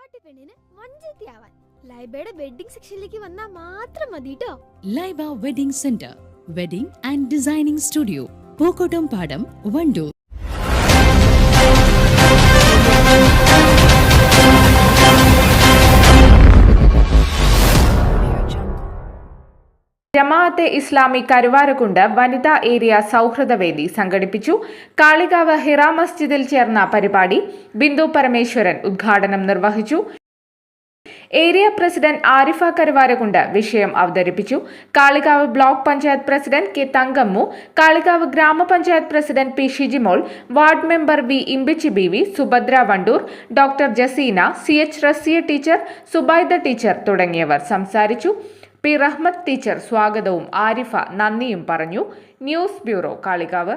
തറവാട്ടി പെണ്ണിന് വഞ്ചത്തിയാവാൻ ലൈബയുടെ വെഡിംഗ് സെക്ഷനിലേക്ക് വന്നാൽ മാത്രം മതി കേട്ടോ Laiba wedding centre wedding and designing studio Pookkottumpadam Wandoor. Jamaate Islami Karuvarakundu വനിതാ ഏരിയ സൗഹൃദവേദി സംഘടിപ്പിച്ചു. കാളികാവ് ഹിറ മസ്ജിദിൽ ചേർന്ന പരിപാടി ബിന്ദു പരമേശ്വരൻ ഉദ്ഘാടനം നിർവഹിച്ചു. ഏരിയ പ്രസിഡന്റ് ആരിഫ കരുവാരകുണ്ട് വിഷയം അവതരിപ്പിച്ചു. Kalikavu block panchayat president K Thankammu Kalikavu ഗ്രാമപഞ്ചായത്ത് president P Shijimol ward member V Imbichi B V Subhadra Wandoor doctor Jaseena C H Rasiya teacher Subaida teacher തുടങ്ങിയവർ സംസാരിച്ചു. പി റഹ്മത്ത് ടീച്ചർ സ്വാഗതവും ആരിഫ നന്ദിയും പറഞ്ഞു. News bureau Kalikavu.